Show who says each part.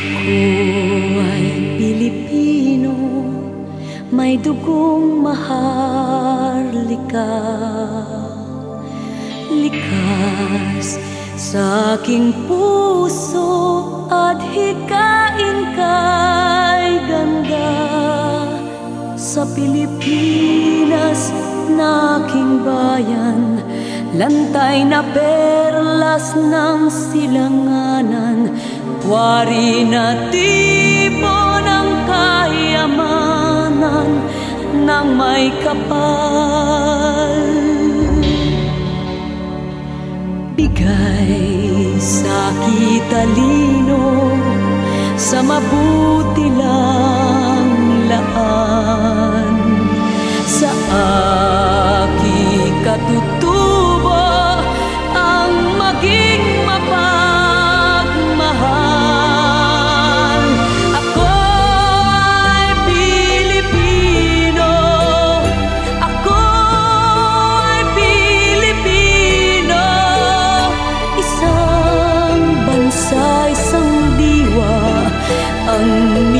Speaker 1: Ako ay Pilipino, may dugong maharlika. Likas sa aking puso at hikain kay ganda. Sa Pilipinas na aking bayan, lantay na perlas ng silangan. Wari na tipo ng kayamanan ng may kapal. Bigay sa kitalino sa mabuti lang laan sa aki katutubo ang maging mapal bằng